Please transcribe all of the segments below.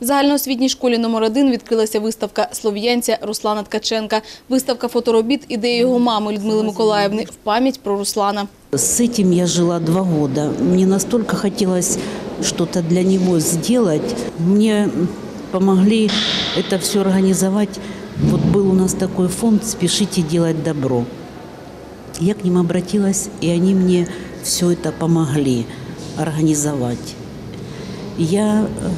В загальноосвітній школі номер 1 відкрилася виставка слов'янця Руслана Ткаченка. Виставка фоторобіт ідеї його мами Людмили Миколаївни в пам'ять про Руслана. С этим я жила два года. Мне настолько хотелось что-то для него сделать. Мне помогли это все организовать. Вот был у нас такой фонд «Спешите делать добро». Я к ним обратилась, и они мне все это помогли организовать. Я э,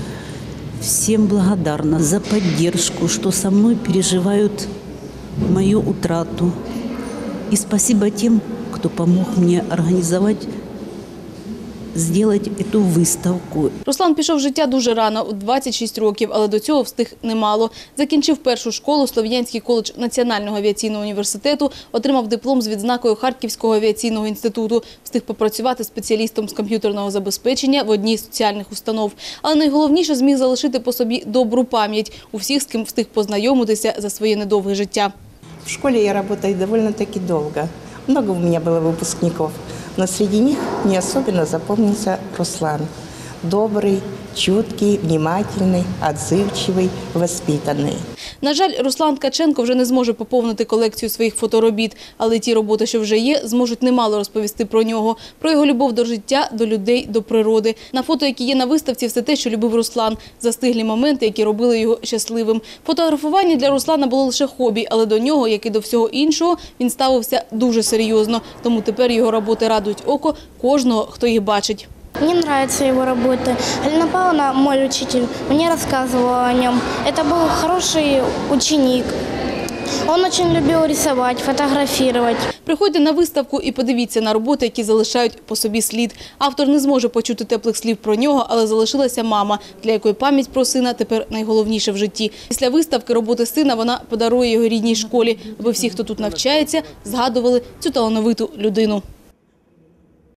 всем благодарна за поддержку, что со мной переживают мою утрату. И спасибо тем, кто помог мне организовать, сделать эту выставку. Руслан пішов в життя дуже рано, у 26 років, але до цього встиг немало. Закінчив першу школу, Слов'янський коледж Національного авіаційного університету, отримав диплом з відзнакою Харківського авіаційного інституту, встиг попрацювати спеціалістом з комп'ютерного забезпечення в одній з соціальних установ. Але найголовніше зміг залишити по собі добру пам'ять у всіх, з ким встиг познайомитися за своє недовге життя. В школе я работаю довольно-таки долго. Много у меня было выпускников. Но среди них мне особенно запомнился Руслан. Добрый, чуткий, внимательный, отзывчивый, воспитанный. На жаль, Руслан Ткаченко вже не зможе поповнити колекцію своїх фоторобіт, але ті роботи, що вже є, зможуть немало розповісти про нього, про його любов до життя, до людей, до природи. На фото, які є на виставці, все те, що любив Руслан, застиглі моменти, які робили його щасливим. Фотографування для Руслана було лише хобі, але до нього, як і до всього іншого, він ставився дуже серйозно. Тому тепер його роботи радують око кожного, хто їх бачить. Мне нравится его работа. Алина Павловна, мой учитель, мне рассказывала о нем. Это был хороший ученик. Он очень любил рисовать, фотографировать. Приходьте на виставку і подивіться на роботи, які залишають по собі слід. Автор не зможе почути теплих слів про нього, але залишилася мама, для якої пам'ять про сина тепер найголовніше в житті. Після виставки роботи сина вона подарує його рідній школі, аби всі, хто тут навчається, згадували цю талановиту людину.